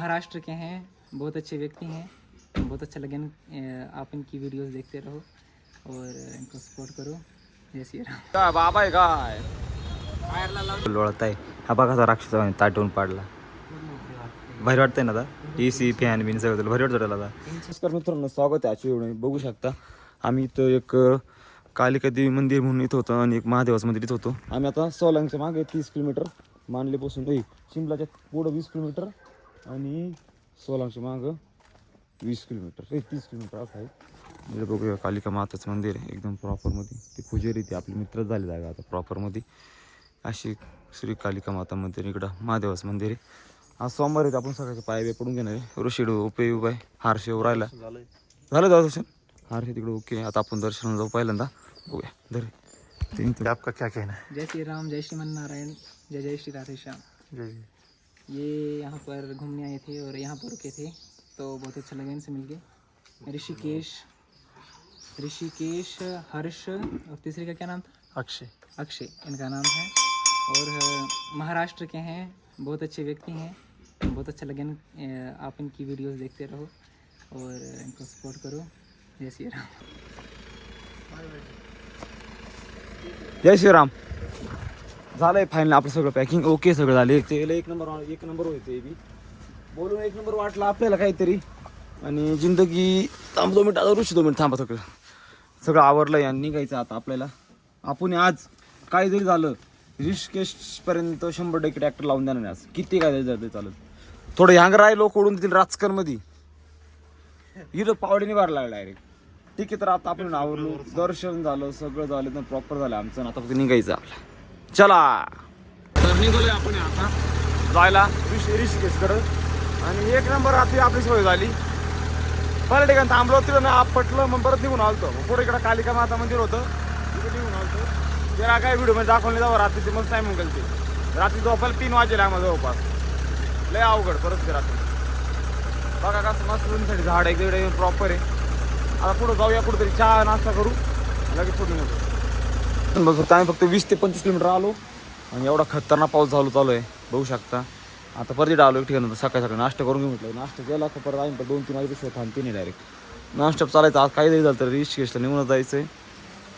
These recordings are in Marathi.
महाराष्ट्र के हैं बहुत अच्छे व्यक्ति हैं बहुत अच्छा लगे आप इनकी वीडियोस देखते रहो और इनको सपोर्ट करो। जय श्री राम। काय बाबा आहे काय लोळत आहे हा बघा कसा राक्षस ताटून पाडला. भारी वाटतंय ना आता ए सी फॅन बिन सगळं भारी वाटतं त्याला आता नमस्कार मित्रांनो स्वागत आहे आजच्या व्हिडिओ बघू शकता आम्ही इथं एक कालिका देवी मंदिर म्हणून इथं होतं आणि एक महादेवाचं मंदिर इथं होतो. आम्ही आता सोलांगच्या मागे तीस किलोमीटर मानलेपासून ए शिमलाच्या पुढं वीस किलोमीटर आणि सोलांगच्या मागं वीस किलोमीटर एक तीस किलोमीटर असं आहे. इकडे बघूया कालिका माताचं मंदिर आहे एकदम प्रॉपरमध्ये ते पुजारी ते आपले मित्र झाले जागा आता प्रॉपरमध्ये अशी श्री कालिका माता मंदिर इकडं महादेवाचं मंदिर आहे. आज सोमवार आहे आपण सकाळचे पाय बे पडून घेणार आहे. ऋषी उपे आहे हारशे राहिला. झालं दादा दर्शन हारशे तिकडे ओके आता आपण दर्शन जाऊ पहिल्यांदा. बघूया धर. तीन तीन. आपका क्या कहना है? जय श्री राम जय श्रीमन नारायण जय जय श्री राधे श्याम जय ये यहाँ पर घूमने आए थे और यहाँ पर रुके थे तो बहुत अच्छा लगा इनसे मिलके। ऋषिकेश ऋषिकेश हर्ष और तीसरे का क्या नाम था? अक्षय। अक्षय इनका नाम है। और महाराष्ट्र के हैं बहुत अच्छे व्यक्ति हैं। बहुत अच्छा लगे आप इनकी वीडियोस देखते रहो और इनको सपोर्ट करो। जय श्री राम। जय श्रीराम झालंय फायनल आपलं सगळं पॅकिंग ओके सगळं झाले. ते एक नंबर एक नंबर होते बी. बोलून एक नंबर वाटला आपल्याला काहीतरी. आणि जिंदगी थांब दोन मिनिट. आता ऋषी दोन मिनिट थांबा सगळं. सगळं आवरलंय आणि निघायचं आता आपल्याला. आपण आज काय जरी झालं ऋषिकेशपर्यंत शंभर टक्के ट्रॅक्टर लावून देणार नाही आज. किती काय जरी झालं चालत थोडं ह्यांगर आहे लोक ओढून देतील राजकारमध्ये इथं पावडीने वाढ लागला डायरेक्ट ठीक आहे तर आता आपण आवरलो. दर्शन झालं सगळं झालं तर प्रॉपर झालं आमचं. आता फक्त निघायचं आपलं. चला. तर निघालोय आपण आता. जायला. ऋषी ऋषिकेशकडं आणि एक नंबर रात्री आपली सोय झाली. बरं ठिकाणी थांबलो तिथं मी पटलं मग परत निघून आलतो. मग पुढे इकडं कालिका माता मंदिर होतं. तिथे निघून आलतो. त्याला काय व्हिडिओमध्ये दाखवले जावं रात्रीचे मग टाईम गेल ते रात्री झोपायला तीन वाजेला आम्हाला जवळपास. लय अवघड परत ते रात्री. बघा कसं मस्त रुंदीसाठी झाड आहे तिकडे प्रॉपर आहे. आता पुढं जाऊया कुठेतरी चहा नाश्ता करू. लगेच पुढे निघू बघ फक्त आम्ही फक्त वीस ते पंचवीस किलोमीटर आलो आणि एवढा खतरनाक पाऊस झालो चालू आहे. बघू शकता. आता परत इकडे आलो एक ठिकाणी सकाळी सकाळी नाश्ता करून घेऊ म्हटलं नाश्ता केला का परत आम्ही दोन तीन वाजेपेक्षा थांबते नाही डायरेक्ट नॉनस्टॉप चालायचं आज काही जरी झालं तर ऋषिकेशला निघून जायचं आहे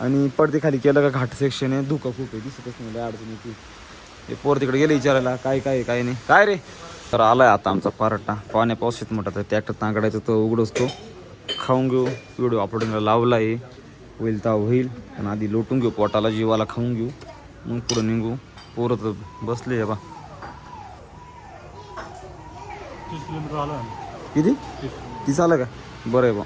आणि पडते खाली केलं का घाट सेक्शन आहे धुकं खूप आहे दिसतच नाही लय अडचण येते. ते पोर तिकडे गेले विचारायला काय काय काय नाही. काय रे? तर आलाय आता आमचा पराठा. पाण्या पावसात मोठा तर ट्रॅक्टर तांगडायचं तो उघडच तो खाऊन घेऊ व्हिडिओ अपलोडिंगला लावला आहे होईल तर होईल. पण आधी लोटून घेऊ पोटाला जीवाला खाऊन घेऊ. मग पुढं निघू. पोरं तर बसले बा. तीस किलोमीटर आलो किती? तीस आलं का? बरं आहे बा.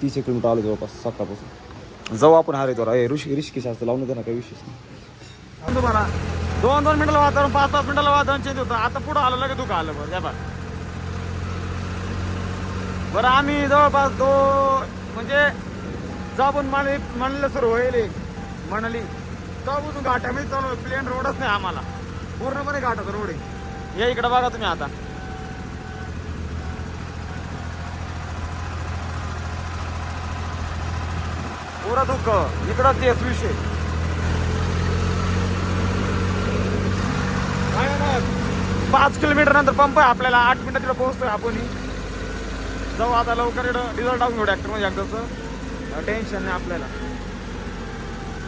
तीस एक किलोमीटर आलं जवळपास सकाळपासून. जाऊ आपण हरिद्वार आहे ऋषी ऋषिकेश असतं लावून देणार काही विशेष नाही. तुम्हाला दोन दोन मिनिटाला वातावरण पाच पाच मिनिटाला वातावरण चेंज होतं. आता पुढं आलं लगेच दुखा आलं बरं बा बरं आम्ही जवळपास दो म्हणजे जाऊन मानली म्हणलं सुरू होईल एक. म्हणाली जाऊन घाटामध्ये चालू प्लेन रोडच नाही आम्हाला. पूर्णपणे घाटाचा रोड आहे. या इकडे बघा तुम्ही आता. पुरा दुःख. इकडं तेच विषय. काय नाही. पाच किलोमीटर नंतर पंप आहे. आपल्याला आठ मिनिटात तिला पोहोचतोय आपण. जाऊ आता लवकर इकडं डिझेल टाकून घेऊ ट्रॅक्टरमध्ये एकदाचं. टेन्शन नाही आपल्याला.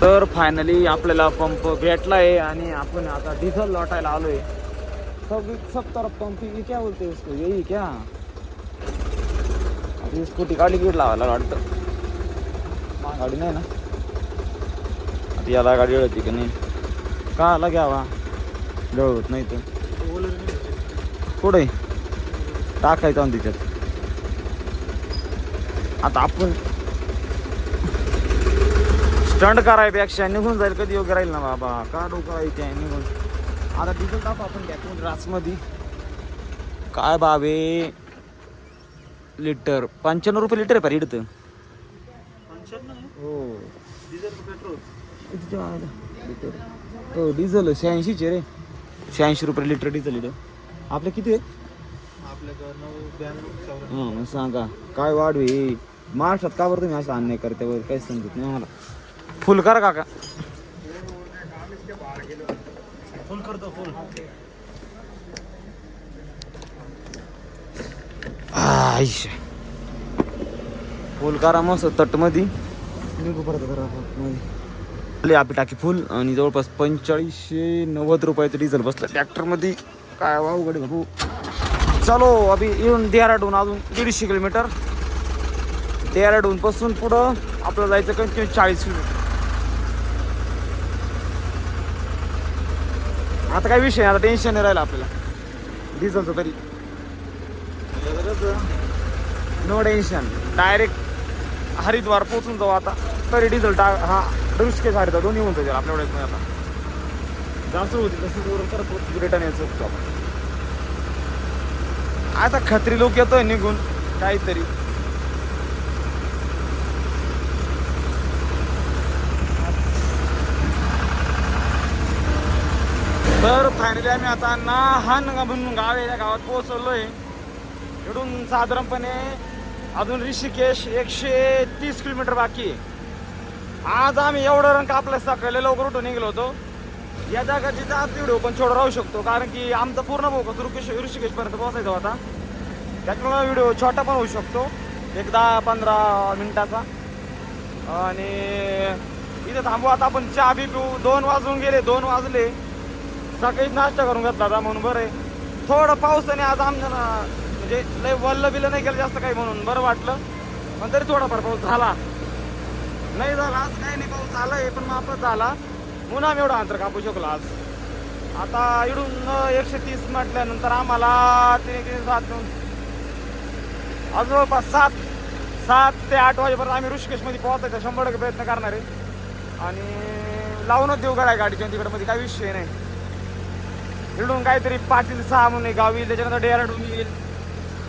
तर फायनली आपल्याला पंप भेटला आहे आणि आपण आता डिझेल लॉटायला आलोय. सब सब तरफ पंप क्या बोलते हैं यही क्या? आता स्कूटी गाडी गेट लावायला वाटतं. गाडी नाही ना? आता याला गाडी होती की नाही? का आला घ्यावा. जवळ नाही तर. पुढे टाकायचं आणि तिच्यात आता आपण स्टंट करायपेक्षा निघून जाईल कधी योग्य राहील ना बाबा? का डोकं आहे ते निघून? आता डिझेल टाकू आपण गॅपमध्ये रासमध्ये काय बाबे? लिटर. पंच्याण्णव रुपये लिटर आहे पार इडतं. हो. आहे लिटर हो डिझेल शहाऐंशीचे रे. शहाऐंशी रुपये लिटर डिझेल इथं. आपलं किती आहे हां मग सांगा. काय वाढू हे महाराष्ट्रात का बरं तुम्ही असं अन्याय करते काही समजत नाही मला फुल करा काका. फुल करतो फुल आईश. फुल करा मस्त तटमध्ये. निघू परत करा मध्ये. आपली टाकी फुल आणि जवळपास पंचेचाळीसशे नव्वद रुपयाचं डिझेल बसलं ट्रॅक्टरमध्ये. काय अवघड आहे बाबू. चलो अभि येऊन देहराडून अजून दीडशे किलोमीटर. देहराडून पासून पुढं आपल्याला जायचं कंटिन्यू चाळीस किलोमीटर. आता काय विषय नाही, आता टेन्शन नाही राहिलं आपल्याला. डिझेलचं तरी. नो टेन्शन डायरेक्ट हरिद्वार पोचून जाऊ आता. तरी डिझेल टा हा ऋषिकेश हरिद्वार दोन्ही होऊन जाईल आपल्या वेळेस आता. जास्त होती तसं वरून करत रिटर्न यायचं होतो. आपण आता खत्री लोक येतोय निघून काहीतरी. तर फायनली आम्ही आता नाहान म्हणून गाव आहे या गावात आहे इकडून साधारणपणे अजून ऋषिकेश एकशे तीस किलोमीटर बाकी आहे. आज आम्ही एवढं रंग आपल्या सकाळी लवकर उठून निघलो होतो. या जागाची आज व्हिडिओ पण छोटा राहू शकतो कारण की आमचा पूर्ण फोकस ऋषिकेश ऋषिकेशपर्यंत पोहोचायचा होता. त्याच्यामुळे व्हिडिओ छोटा पण होऊ शकतो एक दहा पंधरा मिनिटाचा. आणि इथे थांबू आता आपण चहा बी पिऊ. दोन वाजून गेले दोन वाजले. सकाळीच नाश्ता करून घेतला होता म्हणून बरं आहे. थोडं पावसाने आज आमच्या ना म्हणजे लय वल्ल बिलं नाही केलं जास्त काही म्हणून बरं वाटलं. पण तरी थोडाफार पाऊस झाला. नाही झाला आज काही नाही पाऊस झालाय पण मापच झाला. म्हणून आम्ही एवढा अंतर कापू शकलो आज. आता इडून एकशे तीस म्हटल्यानंतर आम्हाला तिने तीन सात अजून जवळपास सात सात ते आठ वाजेपर्यंत आम्ही ऋषिकेशमध्ये पोहोचायचा शंभर टक्के प्रयत्न करणार आहे. आणि लावूनच देऊ गाड्या गाडीच्या तिकडे मध्ये? काही विषय नाही. इकडून काहीतरी पाटील सहा म्हणून गाव येईल त्याच्यानंतर डेहराडून येईल.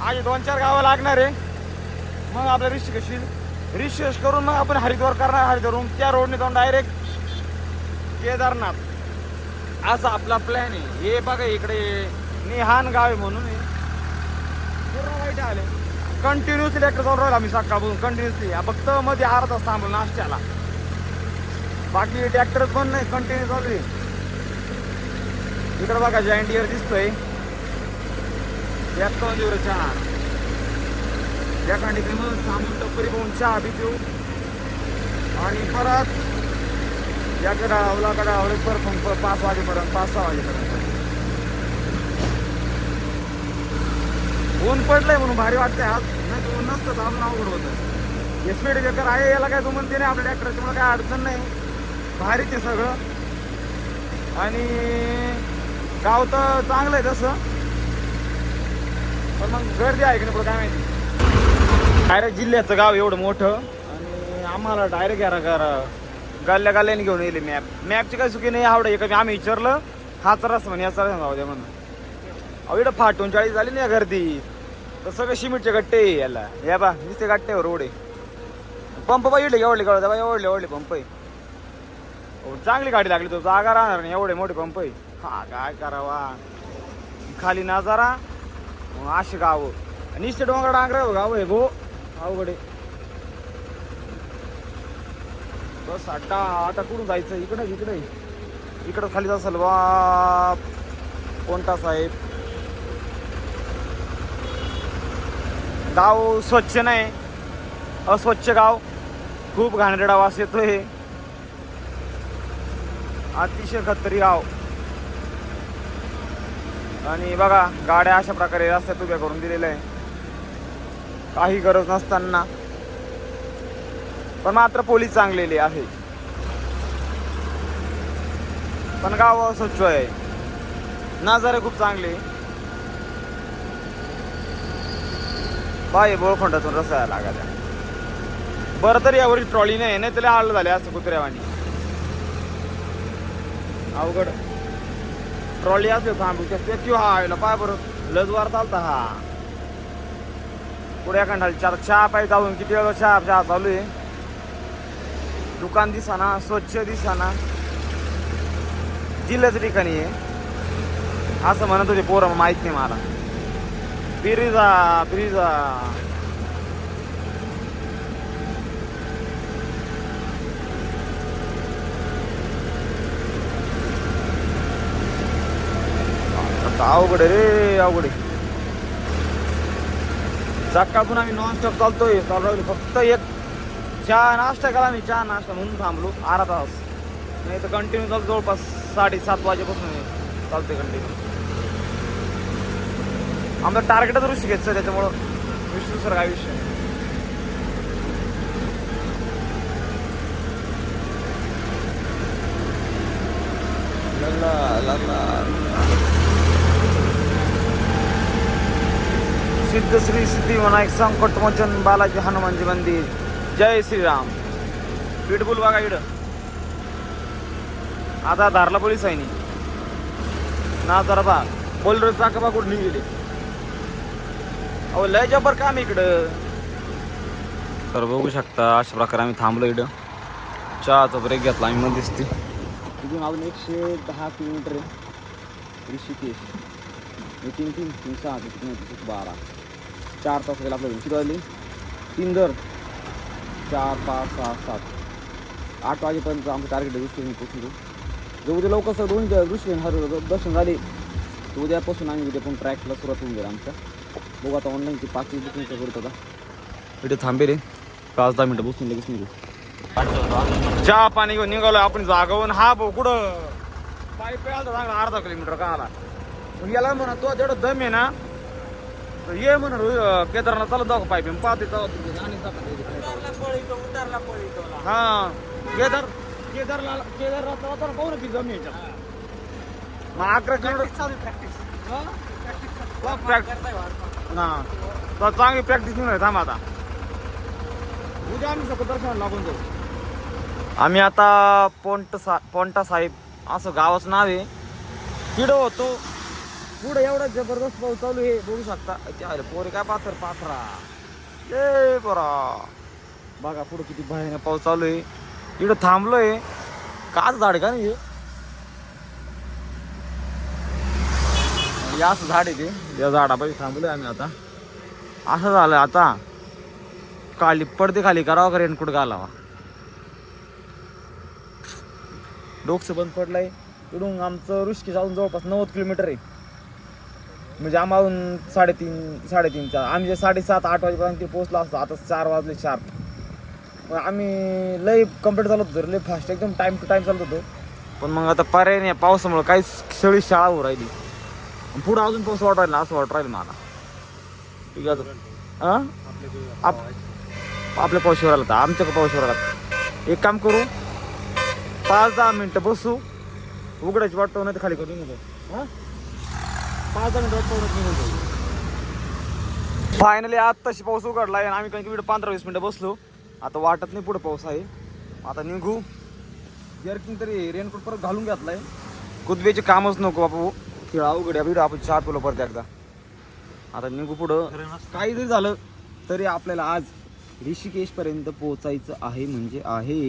आणि दोन चार गावं लागणार आहे. मग आपल्या ऋषिकेश येईल. ऋषिकेश करून मग आपण हरिद्वार करणार हरिद्वारून त्या रोडने जाऊन डायरेक्ट केदारनाथ. असा आपला प्लॅन आहे. हे बघा इकडे. निहान गाव आहे म्हणून वाईट आले कंटिन्युअसली ट्रॅक्टर चालू राहिला आम्ही सकाळपासून कंटिन्युअसली फक्त मध्ये अर्धा तास थांबलो नाश्त्याला. बाकी ट्रॅक्टर पण नाही कंटिन्यू चालू आहे. इकडं बघा जॉईंट इयर दिसतोय. यात दोन चहा? या ठिकाणी मग थांबून टप्परी पाहून चहा बी पिऊ. आणि परत याकडे अवलाकडे आवडेल परफॉर्म पाच वाजेपर्यंत पाच सहा वाजेपर्यंत. ऊन पडलंय म्हणून भारी वाटतंय आज. नाही तर ऊन नसतं तर अवघड होतं हे स्पीड ब्रेकर आहे याला काय तू म्हणते नाही आपल्या ट्रॅक्टरची मला काय अडचण नाही. भारीच आहे सगळं. आणि गाव तर चांगलं आहे तसं. पण मग गर्दी आहे की नाही काय माहिती? डायरेक्ट जिल्ह्याचं गाव एवढं मोठं. आणि आम्हाला डायरेक्ट यारा करा गल्ल्या गल्ल्याने घेऊन येईल मॅप मॅपची काही चुकी नाही आवडे का आम्ही विचारलं. हाच रस म्हणे याचा रस जाऊ द्या म्हणून. अहो इकडं फाटून चाळीस झाली ना गर्दी तर सगळे सिमेंटचे गट्टे याला. या बा नुसते गट्ट्यावर रोड आहे पंप बा इडले एवढले कळत बा एवढले एवढले पंप आहे. चांगली गाडी लागली तो जागा राहणार नाही एवढे मोठे पंप आहे. हा काय करावा? खाली नजारा मग असे गाव. निश्चित डोंगर डांगर गाव आहे हो गो अवघड आहे. बस अड्डा आता कुठून जायचं? इकडे इकडे इकडं खाली असेल बाप. कोणता साहेब? गाव स्वच्छ नाही. अस्वच्छ गाव. खूप घाणेरडा वास येतोय. अतिशय खतरी गाव. आणि बघा गाड्या अशा प्रकारे रस्त्यात उभ्या करून दिलेल्या आहे काही गरज नसताना. पण मात्र पोलीस चांगलेले आहे पण गाव स्वच्छ आहे. नजारे खूप चांगले. बाय बोळखोंडातून रसायला लागल्या. बरं तर यावरील ट्रॉली नाही नाही तरी आलं झाले असं कुत्र्यावानी. अवघड. ट्रॉली असते थांबू शकते किंवा हा आयला पाय बरं. लजवार चालता हा. पुढे एखादा चार चहा पाहिजे जाऊन किती वेळ चहा चहा चालू आहे? दुकान दिसाना स्वच्छ दिसाना. जिल्ह्याच्या ठिकाणी आहे. असं म्हणत होते पोरं माहीत नाही मला. पिरिजा पिरिजा आता अवघड आहे रे अवघड आहे. सकाळपासून आम्ही नॉन स्टॉप चालतोय. चालू राहिलो फक्त एक चहा नाश्ता केला मी चहा नाश्ता म्हणून थांबलो अर्धा तास. नाही तर कंटिन्यू चालतो जवळपास साडेसात वाजेपासून चालतोय कंटिन्यू आमचं टार्गेटच रुषी घेत सर त्याच्यामुळं विष्णू सर काय विषय नाही. ला ला ला सिद्ध श्री सिद्धिविनायक संकट मोचन बालाजी हनुमानजी मंदिर. जय श्रीराम. पिटबुल बघा इकडं आता धारला पोलीस आहे नी. ना जरा बा बोलरो चाका बा कुठं गेले अहो लय जबर काम इकडं. तर बघू शकता अशा प्रकारे आम्ही थांबलो इकडं चहाचा ब्रेक घेतला आम्ही मध्येच ती. इथून अजून एकशे दहा किलोमीटर आहे. ऋषिकेश. हे तीन तीन तीन सहा बारा. चार तास गेला आपल्याला किती वाजले तीन दर चार पाच सहा सात. आठ वाजेपर्यंत आमचं टार्गेट आहे ऋषिकेश देऊ जर उद्या लवकर सर दोन दृष्टीने हर दर्शन झाले तर उद्यापासून आम्ही उद्या पण ट्रॅकला सुरुवात होऊन गेला आमच्या बघू आता ऑनलाईनची पाच बुकिंगचं करत होता इथे थांबे रे. पाच दहा मिनटं बसून लगेच निघू. चहा पाणी घेऊन निघालो आपण जागावून हा भाऊ कुठं? पायी पेळाला चांगला अर्धा किलोमीटर का आला. याला म्हणा तो जेवढं दम आहे ना तर ये म्हणा अं, केदारनाथ चालत जाऊ पाईप पाहते जाऊ. हा. केदार केदारला केदारनाथ जाताना पाहू ना किती आहे याच्यात. मग अकरा किलोमीटर ना तर चांगली प्रॅक्टिस नाही थांब आता. उद्या आम्ही सगळं दर्शन लागून जाऊ. आम्ही आता पोंट सा पोंटा साहेब असं गावाचं नाव आहे. तिडं होतो. पुढे एवढा जबरदस्त पाऊस चालू आहे बघू शकता. अरे पोरे काय पाथर पाथरा. ए बरा बघा पुढं किती भयानक पाऊस चालू आहे. इकडं थांबलोय. काच झाड आहे का नाही हे? असं झाड आहे ते. या झाडापाशी थांबलोय आम्ही आता. असं झालं आता. खाली पडते खाली करावं का रेनकोट घालावा? डोकसं बंद पडलंय. इकडून आमचं रुष्की जाऊन जवळपास नव्वद किलोमीटर आहे. म्हणजे आम्हाला साडेतीन साडेतीन चार आम्ही जे साडेसात आठ वाजेपर्यंत पोहोचलो असतो आता चार वाजले चार मग आम्ही लय कंप्लीट चालत होतो लय फास्ट एकदम टाईम टू टाईम चालत होतो. पण मग आता पर्याय नाही पावसामुळे काहीच सगळी शाळा होऊ राहिली. पुढं अजून पाऊस वाट राहिला असं वाट राहिलं मला. ठीक आहे आप- आपल्या पावशीवर आला होता आमच्या पावशीवर आला एक काम करू पाच दहा मिनटं बसू. उघडायची वाटतो नाही तर खाली करून निघू हां? पाच दहा निघून जाऊ. फायनली आत्ताशी पाऊस उघडला आणि आम्ही काही इकडे पंधरा वीस मिनिटं बसलो. आता वाटत नाही पुढे पाऊस आहे. आता निघू. जर्किंग तरी रेनकोट परत घालून घेतलाय. कुदबेचे कामच नको बापू. खेळा उघड्या बिडा आपण चहा पिलो परत एकदा. आता निघू पुढं. काही जरी झालं तरी आपल्याला आज ऋषिकेश पर्यंत पोहोचायचं आहे म्हणजे आहे.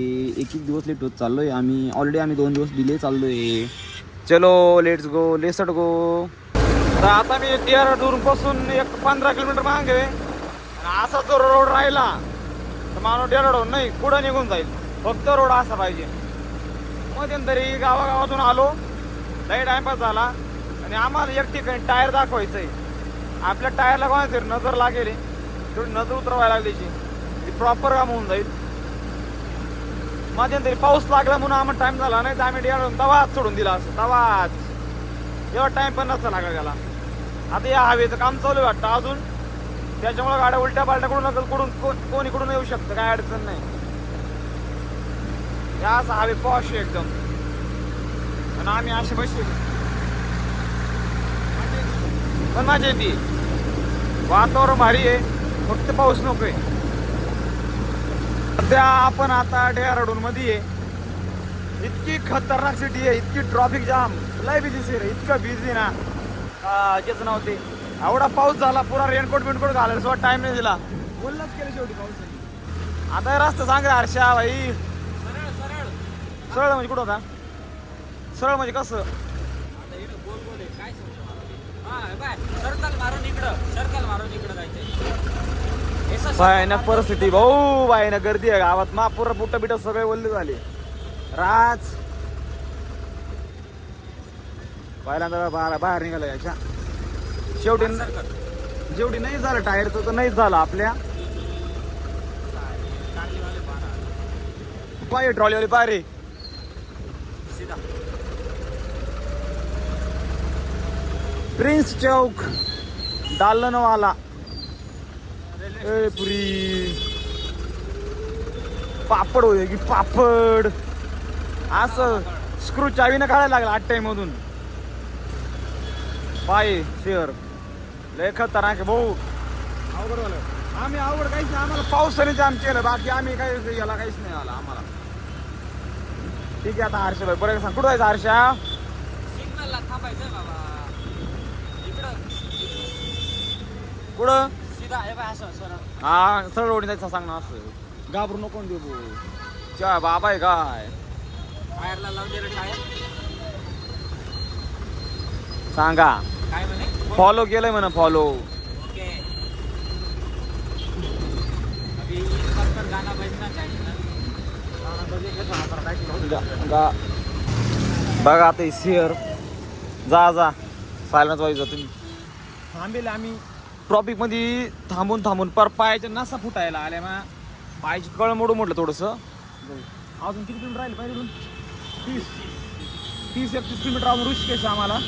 एक एक दिवस लेट होत चाललोय आम्ही. ऑलरेडी आम्ही दोन दिवस डिले चाललोय. चलो लेट्स गो लेसट गो तर आता मी डेहराडून पासून एक पंधरा किलोमीटर मागे आणि असा जो रोड राहिला तर माणूस डेहराडून नाही पुढं निघून जाईल. फक्त रोड असा पाहिजे. मध्यंतरी गावागावातून आलो लई टाइमपास झाला. आणि आम्हाला एक ठिकाणी टायर दाखवायचं आहे आपल्या टायरला कोणाची नजर लागेल थोडी नजर उतरवायला लागलीची ती प्रॉपर काम होऊन जाईल. मध्यंतरी पाऊस लागला म्हणून आम्हाला टाइम झाला नाही तर आम्ही डेहराडून तवाच सोडून दिला असं. तवाच. एवढा टाइम पण नसता लागला गेला आता या हवेचं काम चालू आहे वाटतं. अजून त्याच्यामुळे गाड्या उलट्या पालट्या कडून नकल कुठून कोणी येऊ शकतं? काय अडचण नाही. या असं हवे पॉश आहे एकदम. आणि आम्ही असे बसले पण माझी येते. वातावरण भारी आहे. फक्त पाऊस नकोय सध्या आपण आता डेहराडून मध्ये आहे. इतकी खतरनाक सिटी आहे. इतकी ट्रॉफिक जाम लय बिझी सिटी इतकं बिझी ना. जेच नव्हते. एवढा पाऊस झाला पुरा रेनकोट बिनकोट घालायला सोबत टाइम नाही दिला. बोललाच केलं शेवटी पाऊस आता हे रस्ता सांग रे हर्षा भाई. सरळ म्हणजे कुठं होता? सरळ म्हणजे कसं? सर्कल मारून इकडं सर्कल मारून इकडं जायचंय. भयानक परिस्थिती भाऊ भयानक गर्दी आहे गावात. मा पुरा बुट्ट बिट सगळे वल्ले झाले. राज पहिल्यांदा बाहेर बाहेर निघाला याच्या. शेवटी जेवढी नाही झालं टायरचं तर नाहीच झालं आपल्या. पाय ट्रॉलीवाले पाय रे. प्रिन्स चौक. दालनवाला ए पुरी. पापड होते की पापड. असं स्क्रू चावीनं काढायला लागला आठ टाइम मधून. पाय शेअर लय खतरनाक आहे भाऊ. अवघड झालं. आम्ही अवघड काहीच नाही आम्हाला पावसाने जाम केलं. बाकी आम्ही काही याला काहीच नाही आला आम्हाला. ठीक आहे आता हर्षा भाई बरं सांग? कुठं जायचं हर्षा सिग्नलला थांबायचंय बाबा. इकडं. कुठं? सीधा हे बाय असं सरळ. हा सरळ रोडीने जायचं सांग ना असं. घाबरू नको देऊ भाऊ. चा बाबा आहे काय? टायरला लावलेलं टायर. सांगा. काय म्हणे? फॉलो केलंय म्हणा फॉलो ओके. अभी इस पर पर गाना बजना चाहिए ना? बघा आता शेअर जा जा. सायलेंट व्हायचं तुम्ही थांबेल आम्ही. ट्रॉपिकमध्ये थांबून थांबून. पर पायाच्या नसा फुटायला आल्या मा. पायाची कळ मोडू म्हटलं थोडस. अजून किती किलोमीटर राहील? पाहिजे तीस. तीस एकतीस किलोमीटर अजून ऋषिकेश आम्हाला.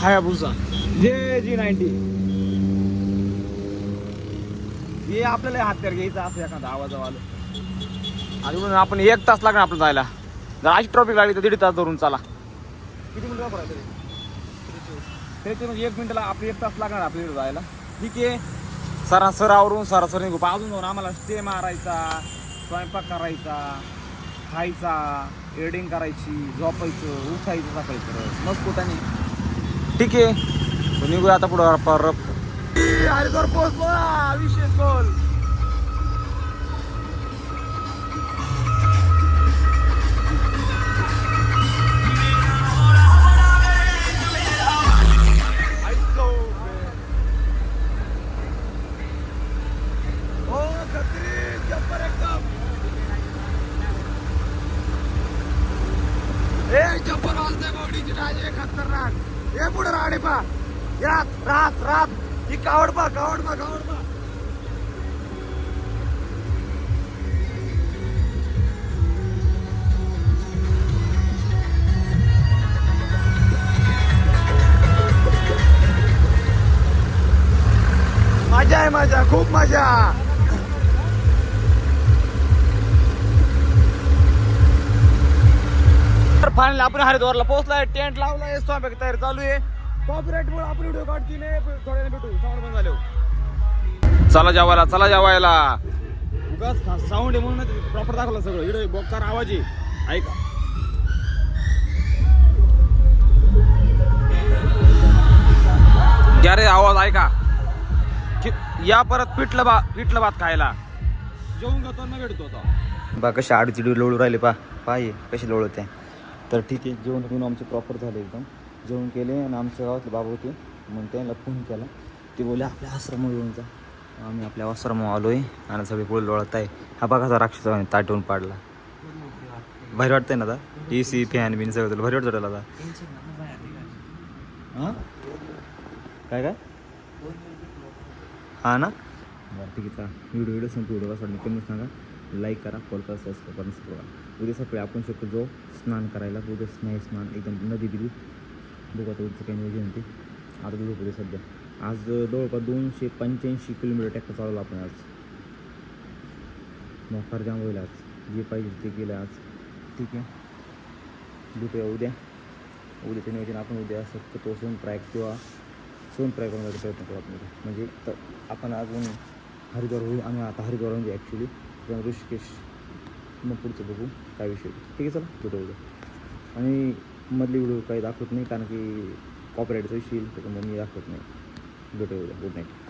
हायाबुसा. जे जी नाईन्टी. हे आपल्याला हात्यार घ्यायचं असं एखादा आवाज आलं आणि म्हणून आपण एक तास लागणार आपलं जायला. जर अशी ट्रॉफिक लागली तर दीड तास धरून चला. किती मिनिटं वापरायचं त्याचे म्हणजे एक मिनिटाला आपली एक तास लागणार आपल्याला जायला. ठीक आहे? सरा सरावरून सरासर निघू. अजून जाऊन आम्हाला स्टे मारायचा स्वयंपाक करायचा खायचा एडिंग करायची झोपायचं उठायचं सकाळी परत. मस्त पोटाने ठीक आहे. निघूया आता पुढं परत हरिद्वार पोहोचला विशेष गोल मजा आहे मजा खूप मजा. तर फायनली आपण हरिद्वारला पोहोचलाय टेंट लावलाय स्वयंपाक तयारी चालू आहे. कॉपीराईट मुळे आपण व्हिडिओ काढतील थोड्याने भेटू साऊंड बंद झाले चला जेवायला चला जेवायला. उगाच साऊंड आहे म्हणून प्रॉपर दाखवलं सगळं. व्हिडिओ बोकार आवाज आहे. ऐका. घ्या रे आवाज ऐका. या परत पिठलं बा पिठलं भात खायला. जेवून घेताना भेटतो आता. बा कशी आडचिडी लोळू राहिले पा. पाय कशी लोळत. आहे तर ठीक आहे जेवण करून आमचे प्रॉपर झाले एकदम. जेवण केले आणि आमच्या गावातले बाबा होते. मग त्यांना फोन केला. ते बोलले आपल्या आश्रमावर येऊन जा. आम्ही आपल्या आश्रमावर आलो आहे आणि सगळे पुढे लोळत आहे. हा बघा राक्षस ताटवून पाडला. भारी वाटतंय ना आता? ए सी फॅन बिन सगळं भारी वाटतं त्याला आता. हां? काय काय? हा ना? बरं ठीक आहे? व्हिडिओ व्हिडिओ संपू व्हिडिओ कसा वाटला. कमी सांगा. लाईक करा फॉलो करा सबस्क्राईब करा करा उद्या सकाळी आपण शकतो जो स्नान करायला उद्या स्नाय स्नान एकदम नदी बिदी. बघा तर उद्याचं काही नियोजन होते. आता झोप उद्या सध्या. आज जवळपास दोनशे पंच्याऐंशी किलोमीटर ट्रॅक्टर चालवला आपण आज. मोफार जाम होईल आज. जे पाहिजे ते केलं आज. ठीक आहे. भेटूया उद्या. उद्याचं नियोजन आपण उद्या शक्यतो सोन ट्रॅक किंवा सोन ट्राय करण्याचा प्रयत्न करू आपण म्हणजे तर आपण अजून हरिद्वार होईल आम्ही आता हरिद्वार म्हणजे ॲक्च्युली त्यामुळे ऋषिकेश. मग पुढचं बघू काय विषय ठीक आहे चला. भेटू उद्या. आणि मधली व्हिडिओ काही दाखवत नाही कारण की कॉपरेटचा विषय येईल त्याच्यामुळे मी दाखवत नाही. भेटू उद्या. Good night